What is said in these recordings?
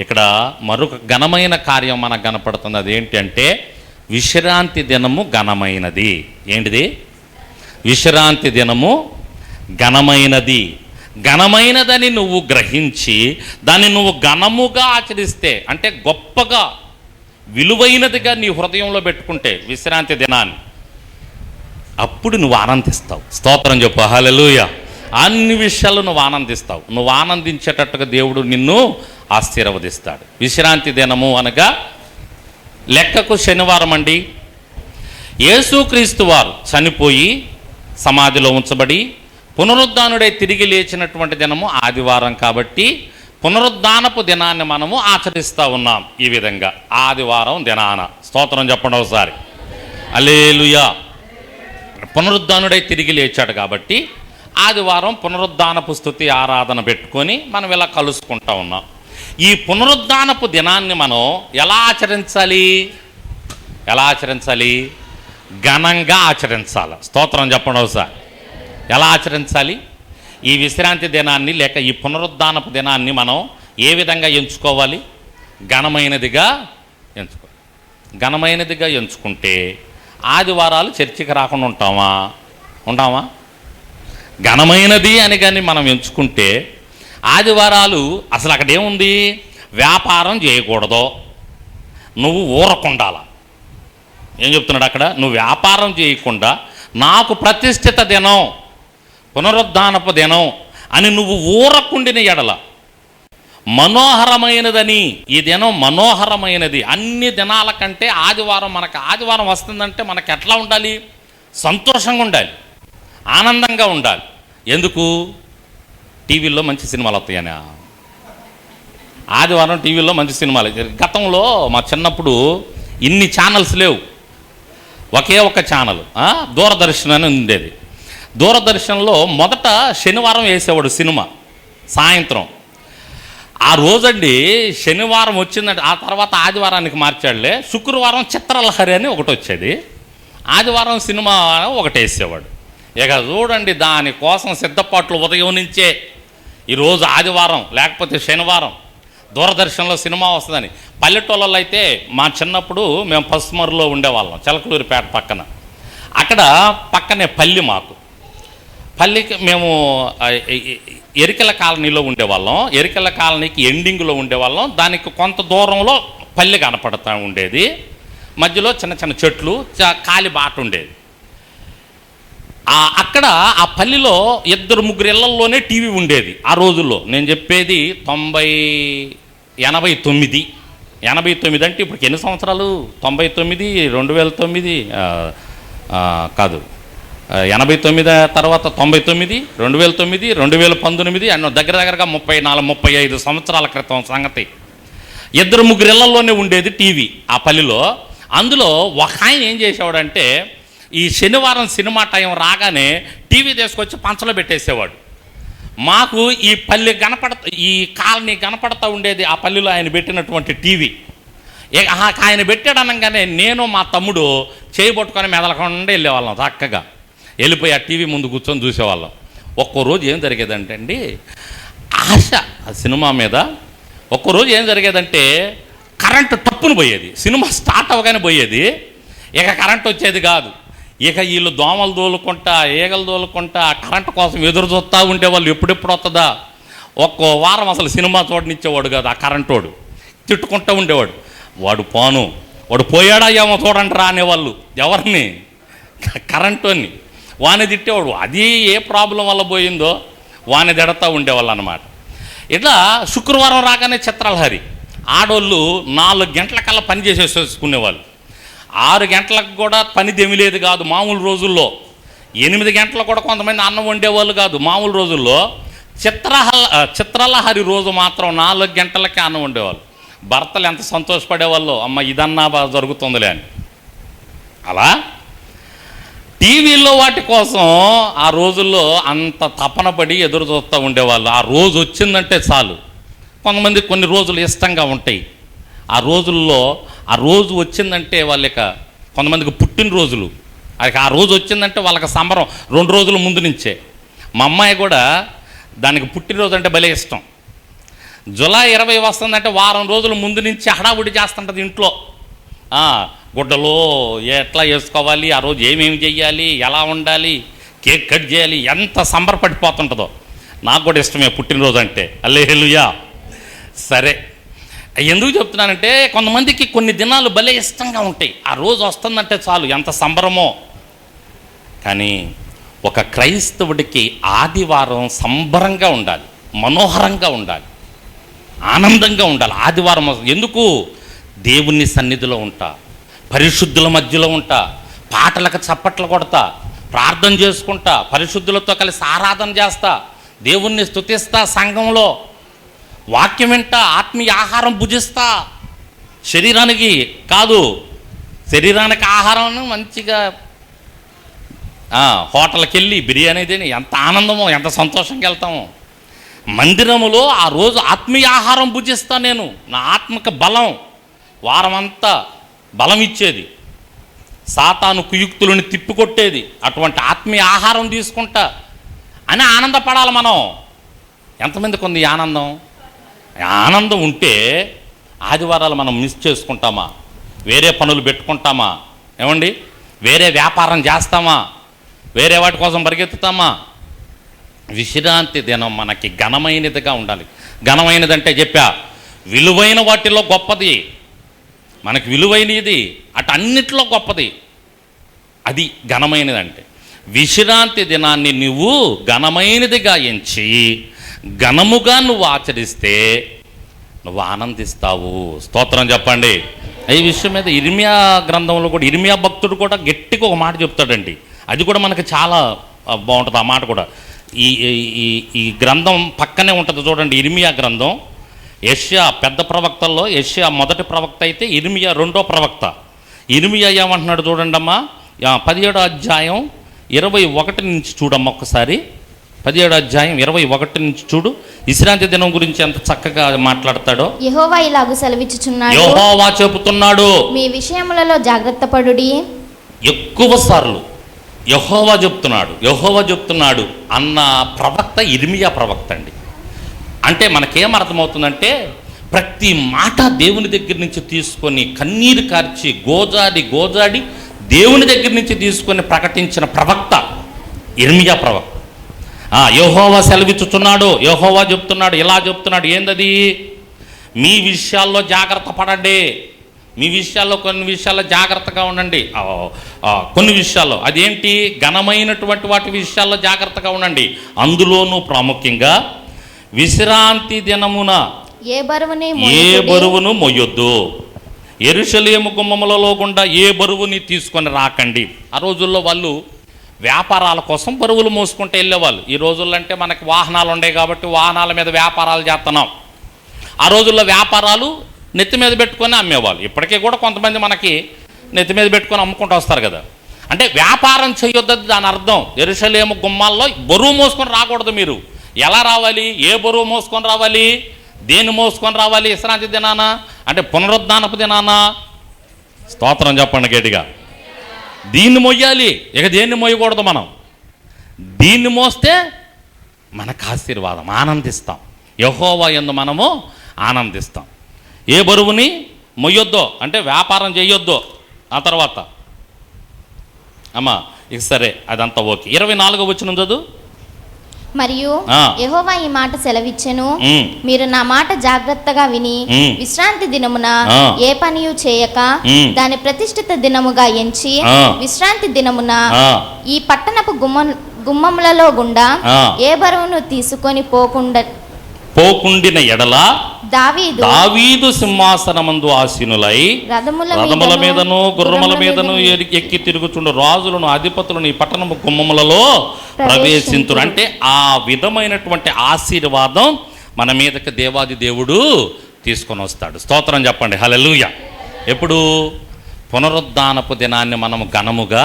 ఇక్కడ మరొక ఘనమైన కార్యం మనకు కనపడుతుంది. అదేంటి అంటే విశ్రాంతి దినము ఘనమైనది. ఏంటిది? విశ్రాంతి దినము ఘనమైనది. ఘనమైనదని నువ్వు గ్రహించి దాన్ని నువ్వు ఘనముగా ఆచరిస్తే అంటే గొప్పగా విలువైనదిగా నీ హృదయంలో పెట్టుకుంటే విశ్రాంతి దినాన్ని అప్పుడు నువ్వు ఆనందిస్తావు. స్తోత్రం చెప్పు. హలలుయా అన్ని విషయాలు నువ్వు ఆనందిస్తావు. నువ్వు ఆనందించేటట్టుగా దేవుడు నిన్ను ఆశీర్వదిస్తాడు. విశ్రాంతి దినము అనగా లెక్కకు శనివారం అండి. యేసుక్రీస్తు వారు చనిపోయి సమాధిలో ఉంచబడి పునరుద్ధానుడై తిరిగి లేచినటువంటి దినము ఆదివారం కాబట్టి పునరుద్ధానపు దినాన్ని మనము ఆచరిస్తూ ఉన్నాం ఈ విధంగా. ఆదివారం దినాన. స్తోత్రం చెప్పండి ఒకసారి. అలేలుయా పునరుద్ధానుడై తిరిగి లేచాడు కాబట్టి ఆదివారం పునరుద్ధానపు స్థుతి ఆరాధన పెట్టుకొని మనం ఇలా కలుసుకుంటా ఉన్నాం. ఈ పునరుద్ధానపు దినాన్ని మనం ఎలా ఆచరించాలి? ఎలా ఆచరించాలి? ఘనంగా ఆచరించాలి. స్తోత్రం చెప్పండి ఒకసారి. ఎలా ఆచరించాలి? ఈ విశ్రాంతి దినాన్ని లేక ఈ పునరుద్ధానపు దినాన్ని మనం ఏ విధంగా ఎంచుకోవాలి? ఘనమైనదిగా ఎంచుకోవాలి. ఘనమైనదిగా ఎంచుకుంటే ఆదివారాలు చర్చికి రాకుండా ఉంటామా? ఉంటామా? ఘనమైనది అని కానీ మనం ఎంచుకుంటే ఆదివారాలు అసలు అక్కడ ఏముంది వ్యాపారం చేయకూడదు. నువ్వు ఊరకుండాల. ఏం చెప్తున్నాడు అక్కడ? నువ్వు వ్యాపారం చేయకుండా నాకు ప్రతిష్ఠిత దినం పునరుద్ధానపు దినం అని నువ్వు ఊరకుండిన ఎడల. మనోహరమైనదని ఈ దినం మనోహరమైనది. అన్ని దినాల కంటే ఆదివారం మనకు ఆదివారం వస్తుందంటే మనకు ఎట్లా ఉండాలి? సంతోషంగా ఉండాలి. ఆనందంగా ఉండాలి. ఎందుకు? టీవీల్లో మంచి సినిమాలు వస్తాయని? ఆదివారం టీవీలో మంచి సినిమాలు. గతంలో మా చిన్నప్పుడు ఇన్ని ఛానల్స్ లేవు. ఒకే ఒక ఛానల్ దూరదర్శన్ అని ఉండేది. దూరదర్శన్లో మొదట శనివారం వేసేవాడు సినిమా సాయంత్రం. ఆ రోజండి శనివారం వచ్చిందంటే ఆ తర్వాత ఆదివారానికి మార్చాడులే. శుక్రవారం చిత్రలహరి అని ఒకటి వచ్చేది ఆదివారం సినిమా ఒకటి వేసేవాడు ఇక చూడండి దానికోసం సిద్ధపాట్లు ఉదయం నుంచే. ఈరోజు ఆదివారం లేకపోతే శనివారం దూరదర్శన్లో సినిమా వస్తుందని. పల్లెటూళ్ళలో అయితే మా చిన్నప్పుడు మేము పసుమరులో ఉండేవాళ్ళం చిలకలూరిపేట పక్కన. అక్కడ పక్కనే పల్లి మాకు. పల్లికి మేము ఎరికల కాలనీలో ఉండేవాళ్ళం. ఎరికల కాలనీకి ఎండింగ్లో ఉండేవాళ్ళం. దానికి కొంత దూరంలో పల్లె కనపడతా ఉండేది. మధ్యలో చిన్న చిన్న చెట్లు కాలి బాట ఉండేది. అక్కడ ఆ పల్లిలో ఇద్దరు ముగ్గురు ఇళ్ళల్లోనే టీవీ ఉండేది. ఆ రోజుల్లో నేను చెప్పేది తొంభై ఎనభై తొమ్మిది. ఎనభై తొమ్మిది అంటే ఇప్పుడు ఎన్ని సంవత్సరాలు? తొంభై తొమ్మిది రెండు వేల తొమ్మిది కాదు. ఎనభై తొమ్మిది తర్వాత తొంభై తొమ్మిది రెండు వేల తొమ్మిది రెండు వేల పంతొమ్మిది అన్న దగ్గర దగ్గరగా ముప్పై నాలుగు ముప్పై ఐదు సంవత్సరాల క్రితం సంగతి. ఇద్దరు ముగ్గురు ఇళ్ళల్లోనే ఉండేది టీవీ ఆ పల్లిలో. అందులో ఒక ఆయన ఏం చేసేవాడంటే ఈ శనివారం సినిమా టైం రాగానే టీవీ తీసుకొచ్చి పంచలో పెట్టేసేవాడు. మాకు ఈ పల్లె కనపడ ఈ కాలనీ కనపడతా ఉండేది ఆ పల్లెలో ఆయన పెట్టినటువంటి టీవీ. ఇక ఆయన పెట్టాడు అనగానే నేను మా తమ్ముడు చేయబట్టుకొని మెదలకుండా వెళ్ళేవాళ్ళం చక్కగా. వెళ్ళిపోయి ఆ టీవీ ముందు కూర్చొని చూసేవాళ్ళం. ఒక్కరోజు ఏం జరిగేదంటే అండి ఆశ ఆ సినిమా మీద ఒక్కరోజు ఏం జరిగేదంటే కరెంటు టప్పును పోయేది. సినిమా స్టార్ట్ అవ్వగానే పోయేది. ఇక కరెంట్ వచ్చేది కాదు. ఇక వీళ్ళు దోమలు దోలుకుంటా ఈగలు దోలుకుంటా కరెంటు కోసం ఎదురు చూస్తూ ఉండేవాళ్ళు ఎప్పుడెప్పుడు వస్తుందా ఒక్కో వారం అసలు సినిమా చూడనిచ్చేవాడు కాదు ఆ కరెంటోడు. తిట్టుకుంటూ ఉండేవాడు. వాడు పోను. వాడు పోయాడా ఏమో చూడండి రా అనేవాళ్ళు ఎవరిని? కరెంటుని. వాని తిట్టేవాడు. అది ఏ ప్రాబ్లం వల్ల పోయిందో వాని తిడతా ఉండేవాళ్ళు అనమాట ఇట్లా శుక్రవారం రాగానే చిత్రాలహరి. ఆడోళ్ళు నాలుగు గంటల కల్లా పని చేసేసుకునేవాళ్ళు ఆరు గంటలకు కూడా పని దెమిలేదు కాదు మామూలు రోజుల్లో. ఎనిమిది గంటలకు కూడా కొంతమంది అన్నం వండేవాళ్ళు కాదు మామూలు రోజుల్లో. చిత్రహల చిత్రలహరి రోజు మాత్రం నాలుగు గంటలకే అన్నం వండేవాళ్ళు. భర్తలు ఎంత సంతోషపడేవాళ్ళు అమ్మ ఇదన్నా బాగా జరుగుతుందిలే అని. అలా? టీవీలో వాటి కోసం ఆ రోజుల్లో అంత తపన పడి ఎదురు చూస్తూ ఉండేవాళ్ళు. ఆ రోజు వచ్చిందంటే చాలు. కొంతమంది కొన్ని రోజులు ఇష్టంగా ఉంటాయి. ఆ రోజుల్లో ఆ రోజు వచ్చిందంటే వాళ్ళకి కొంతమందికి పుట్టినరోజులు అది ఆ రోజు వచ్చిందంటే వాళ్ళకి సంబరం రెండు రోజుల ముందు నుంచే. మా అమ్మాయి కూడా దానికి పుట్టినరోజు అంటే భలే ఇష్టం. జులై ఇరవై వస్తుందంటే వారం రోజుల ముందు నుంచి హడావుడి చేస్తుంటుంది ఇంట్లో. గుడ్డలో ఎట్లా వేసుకోవాలి ఆ రోజు ఏమేమి చెయ్యాలి ఎలా ఉండాలి కేక్ కట్ చేయాలి ఎంత సంబరపడిపోతుంటుందో. నాకు కూడా ఇష్టమే పుట్టినరోజు అంటే. అల్లే హెలుయా సరే. ఎందుకు చెప్తున్నానంటే కొంతమందికి కొన్ని దినాలు భలే ఇష్టంగా ఉంటాయి. ఆ రోజు వస్తుందంటే చాలు ఎంత సంబరమో. కానీ ఒక క్రైస్తవుడికి ఆదివారం సంబరంగా ఉండాలి మనోహరంగా ఉండాలి ఆనందంగా ఉండాలి. ఆదివారం ఎందుకు? దేవుని సన్నిధిలో ఉంటా పరిశుద్ధుల మధ్యలో ఉంటా పాటలకు చప్పట్లు కొడతా ప్రార్థన చేసుకుంటా పరిశుద్ధులతో కలిసి ఆరాధన చేస్తా దేవుణ్ణి స్తుతిస్తా సంఘంలో. వాక్యం వెంట ఆత్మీయ ఆహారం భుజిస్తా. శరీరానికి కాదు శరీరానికి ఆహారం మంచిగా హోటల్కి వెళ్ళి బిర్యానీ తిని ఎంత ఆనందమో ఎంత సంతోషంగా వెళ్తామో. మందిరములో ఆ రోజు ఆత్మీయ ఆహారం భుజిస్తా నేను. నా ఆత్మక బలం వారమంతా బలం ఇచ్చేది సాతాను కుయుక్తులను తిప్పికొట్టేది. అటువంటి ఆత్మీయ ఆహారం తీసుకుంటా. అని ఆనందపడాలి మనం. ఎంతమందికి ఉంది ఆనందం? ఆనందం ఉంటే ఆదివారాలు మనం మిస్ చేసుకుంటామా? వేరే పనులు పెట్టుకుంటామా? ఏమండి? వేరే వ్యాపారం చేస్తామా? వేరే వాటి కోసం పరిగెత్తుతామా? విశ్రాంతి దినం మనకి ఘనమైనదిగా ఉండాలి. ఘనమైనదంటే చెప్పా విలువైన వాటిలో గొప్పది. మనకి విలువైనది అటు అన్నిట్లో గొప్పది. అది ఘనమైనదంటే. విశ్రాంతి దినాన్ని నువ్వు ఘనమైనదిగా ఎంచి ఘనముగా నువ్వు ఆచరిస్తే నువ్వు ఆనందిస్తావు. స్తోత్రం చెప్పండి. ఈ విషయం మీద ఇర్మియా గ్రంథంలో కూడా ఇర్మియా భక్తుడు కూడా గట్టిగా ఒక మాట చెప్తాడండి. అది కూడా మనకి చాలా బాగుంటుంది ఆ మాట కూడా. ఈ ఈ- ఈ గ్రంథం పక్కనే ఉంటుంది చూడండి ఇర్మియా గ్రంథం. ఏషియా పెద్ద ప్రవక్తల్లో ఏషియా మొదటి ప్రవక్త అయితే ఇర్మియా రెండో ప్రవక్త. ఇర్మియా ఏమంటున్నాడు చూడండి అమ్మా పదిహేడో అధ్యాయం ఇరవై ఒకటి నుంచి చూడమ్మా ఒక్కసారి పదిహేడో అధ్యాయం ఇరవై ఒకటి నుంచి చూడు. విశ్రాంతి దినం గురించి ఎంత చక్కగా మాట్లాడతాడో. యెహోవా ఇలాగు సెలవిచ్చుచున్నాడు. యెహోవా చెబుతున్నాడు. మీ విషయములలో జాగ్రత్త పడుడి. ఎక్కువ సార్లు యహోవా చెప్తున్నాడు యహోవా చెప్తున్నాడు అన్న ప్రవక్త ఇర్మియా ప్రవక్త అండి. అంటే మనకేం అర్థమవుతుందంటే ప్రతి మాట దేవుని దగ్గర నుంచి తీసుకొని కన్నీరు కార్చి గోజాడి గోజాడి దేవుని దగ్గర నుంచి తీసుకొని ప్రకటించిన ప్రవక్త ఇర్మియా ప్రవక్త. ఆ, యెహోవా సెలవిచ్చుచున్నాడు యెహోవా చెప్తున్నాడు ఇలా చెప్తున్నాడు ఏందది? మీ విషయాల్లో జాగ్రత్త పడండి. మీ విషయాల్లో కొన్ని విషయాల్లో జాగ్రత్తగా ఉండండి. కొన్ని విషయాల్లో. అదేంటి? ఘనమైనటువంటి వాటి విషయాల్లో జాగ్రత్తగా ఉండండి. అందులోనూ ప్రాముఖ్యంగా విశ్రాంతి దినమున ఏ బరువుని ఏ. బరువును మొయ్యొద్దు. ఎరుషలేము గుమ్మములలో గుండా ఏ బరువుని తీసుకొని రాకండి. ఆ రోజుల్లో వాళ్ళు వ్యాపారాల కోసం బరువులు మోసుకుంటూ వెళ్ళేవాళ్ళు. ఈ రోజుల్లో అంటే మనకి వాహనాలు ఉండే కాబట్టి వాహనాల మీద వ్యాపారాలు చేస్తున్నాం. ఆ రోజుల్లో వ్యాపారాలు నెత్తి మీద పెట్టుకొని అమ్మేవాళ్ళు. ఇప్పటికీ కూడా కొంతమంది మనకి నెత్తి మీద పెట్టుకొని అమ్ముకుంటూ వస్తారు కదా. అంటే వ్యాపారం చేయొద్దని దాని అర్థం. ఎరుసలేము గుమ్మాల్లో బరువు మోసుకొని రాకూడదు మీరు. ఎలా రావాలి? ఏ బరువు మోసుకొని రావాలి? దేన్ని మోసుకొని రావాలి? విశ్రాంతి దినానా? అంటే పునరుద్ధానపు దినానా? స్తోత్రం చెప్పండి గట్టిగా. దీన్ని మొయ్యాలి. ఇక దేన్ని మొయ్యకూడదు మనం? దీన్ని మోస్తే మనకు ఆశీర్వాదం ఆనందిస్తాం. యహోవా ఎందు మనము ఆనందిస్తాం. ఏ బరువుని మొయ్యొద్దో అంటే వ్యాపారం చేయొద్దో. ఆ తర్వాత అమ్మా ఇక సరే అదంతా ఓకే. ఇరవై నాలుగో వచ్చిన చదువు. మరియు. యెహోవా ఈ మాట సెలవిచ్చెను మీరు నా మాట జాగ్రత్తగా విని. విశ్రాంతి దినమున. ఏ పనియు చేయక. దాని ప్రతిష్ఠిత దినముగా ఎంచి. విశ్రాంతి దినమున ఈ పట్టణపు గుమ్మ గుమ్మములలో గుండా. ఏ బరువును తీసుకొని పోకుండా పోకుండిన ఎడల దావీదు దావీదు సింహాసనమందు ఆసీనులై రథముల మీదను గుర్రముల మీదను ఎక్కి తిరుగుచుండు రాజులను అధిపతులను ఈ పట్టణము గుమ్మములలో ప్రవేశింతురు. అంటే ఆ విధమైనటువంటి ఆశీర్వాదం మన మీదకి దేవాది దేవుడు తీసుకొని వస్తాడు. స్తోత్రం చెప్పండి. హల్లెలూయా. ఎప్పుడు పునరుద్ధానపు దినాన్ని మనము ఘనముగా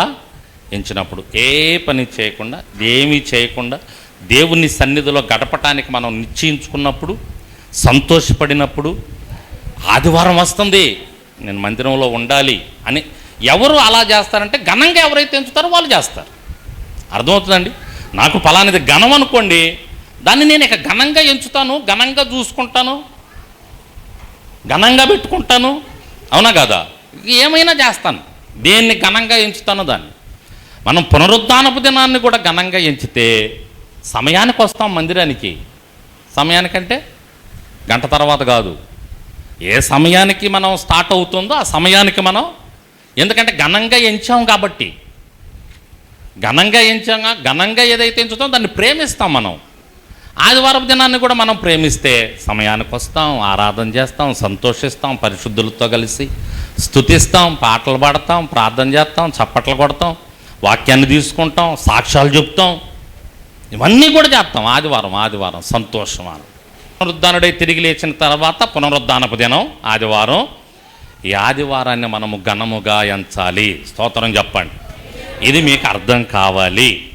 ఎంచినప్పుడు ఏ పని చేయకుండా ఏమీ చేయకుండా దేవుని సన్నిధిలో గడపటానికి మనం నిశ్చయించుకున్నప్పుడు సంతోషపడినప్పుడు ఆదివారం వస్తుంది నేను మందిరంలో ఉండాలి అని ఎవరు అలా చేస్తారంటే ఘనంగా ఎవరైతే ఎంచుతారో వాళ్ళు చేస్తారు. అర్థమవుతుందండి? నాకు ఫలానిది ఘనం అనుకోండి దాన్ని నేను ఇక ఘనంగా ఎంచుతాను ఘనంగా చూసుకుంటాను ఘనంగా పెట్టుకుంటాను అవునా కదా? ఏమైనా చేస్తాను దేన్ని ఘనంగా ఎంచుతాను దాన్ని. మనం పునరుద్ధానపు దినాన్ని కూడా ఘనంగా ఎంచితే సమయానికి వస్తాం మందిరానికి. సమయానికంటే గంట తర్వాత కాదు. ఏ సమయానికి మనం స్టార్ట్ అవుతుందో ఆ సమయానికి మనం ఎందుకంటే ఘనంగా ఎంచాం కాబట్టి. ఘనంగా ఎంచాం ఘనంగా ఏదైతే ఎంచుతామో దాన్ని ప్రేమిస్తాం మనం. ఆదివారం దినాన్ని కూడా మనం ప్రేమిస్తే సమయానికి వస్తాం ఆరాధన చేస్తాం సంతోషిస్తాం పరిశుద్ధులతో కలిసి స్థుతిస్తాం పాటలు పాడతాం ప్రార్థన చేస్తాం చప్పట్లు కొడతాం వాక్యాన్ని తీసుకుంటాం సాక్ష్యాలు చెప్తాం. ఇవన్నీ కూడా చేస్తాం ఆదివారం ఆదివారం సంతోషం పునరుద్ధానుడై తిరిగి లేచిన తర్వాత పునరుద్ధానపు దినం ఆదివారం. ఈ ఆదివారాన్ని మనము ఘనముగా ఎంచాలి. స్తోత్రం చెప్పండి. ఇది మీకు అర్థం కావాలి.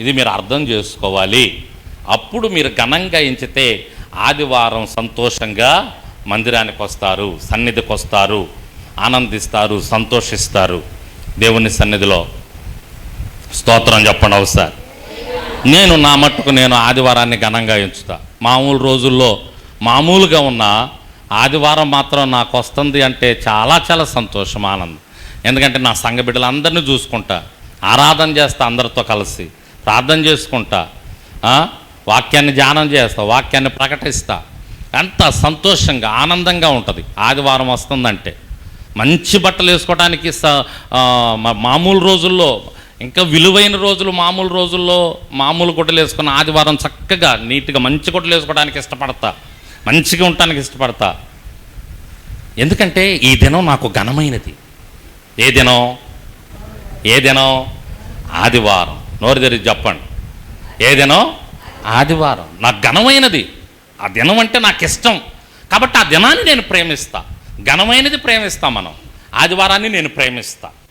ఇది మీరు అర్థం చేసుకోవాలి. అప్పుడు మీరు ఘనంగా ఎంచితే ఆదివారం సంతోషంగా మందిరానికి వస్తారు సన్నిధికి వస్తారు ఆనందిస్తారు సంతోషిస్తారు దేవుని సన్నిధిలో. స్తోత్రం చెప్పండి ఒకసారి. నేను నా మట్టుకు నేను ఆదివారాన్ని ఘనంగా ఎంచుతా. మామూలు రోజుల్లో మామూలుగా ఉన్న ఆదివారం మాత్రం నాకు వస్తుంది అంటే చాలా చాలా సంతోషం ఆనందం. ఎందుకంటే నా సంఘ బిడ్డలందరినీ చూసుకుంటా ఆరాధన చేస్తా అందరితో కలిసి ప్రార్థన చేసుకుంటా వాక్యాన్ని ధ్యానం చేస్తా వాక్యాన్ని ప్రకటిస్తా. అంత సంతోషంగా ఆనందంగా ఉంటుంది. ఆదివారం వస్తుందంటే. మంచి బట్టలు వేసుకోవడానికి స మామూలు రోజుల్లో ఇంకా విలువైన రోజులు మామూలు రోజుల్లో మామూలు గుడ్డలు వేసుకున్న ఆదివారం చక్కగా నీట్గా మంచి గుడ్డలు వేసుకోవడానికి ఇష్టపడతా. మంచిగా ఉండటానికి ఇష్టపడతా. ఎందుకంటే ఈ దినం నాకు ఘనమైనది. ఏ దినం? ఏ దినం? ఆదివారం. నోరు తెరిచి చెప్పండి. ఏ దినం? ఆదివారం. నాకు ఘనమైనది. ఆ దినం అంటే నాకు ఇష్టం. కాబట్టి ఆ దినాన్ని నేను ప్రేమిస్తా. ఘనమైనది ప్రేమిస్తా మనం. ఆదివారాన్ని నేను ప్రేమిస్తాను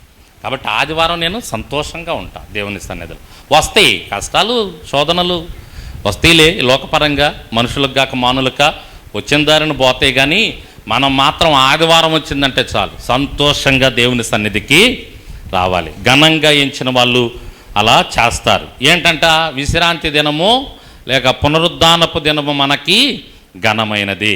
కాబట్టి ఆదివారం నేను సంతోషంగా ఉంటాను దేవుని సన్నిధిలో. వస్తాయి కష్టాలు శోధనలు వస్తాయిలే లోకపరంగా మనుషులకు కాక మానులక వచ్చిన దారిని పోతాయి కానీ మనం మాత్రం ఆదివారం వచ్చిందంటే చాలు. సంతోషంగా దేవుని సన్నిధికి రావాలి. ఘనంగా ఎంచిన వాళ్ళు అలా చేస్తారు. ఏంటంట విశ్రాంతి దినము లేక పునరుద్ధానపు దినము మనకి ఘనమైనది.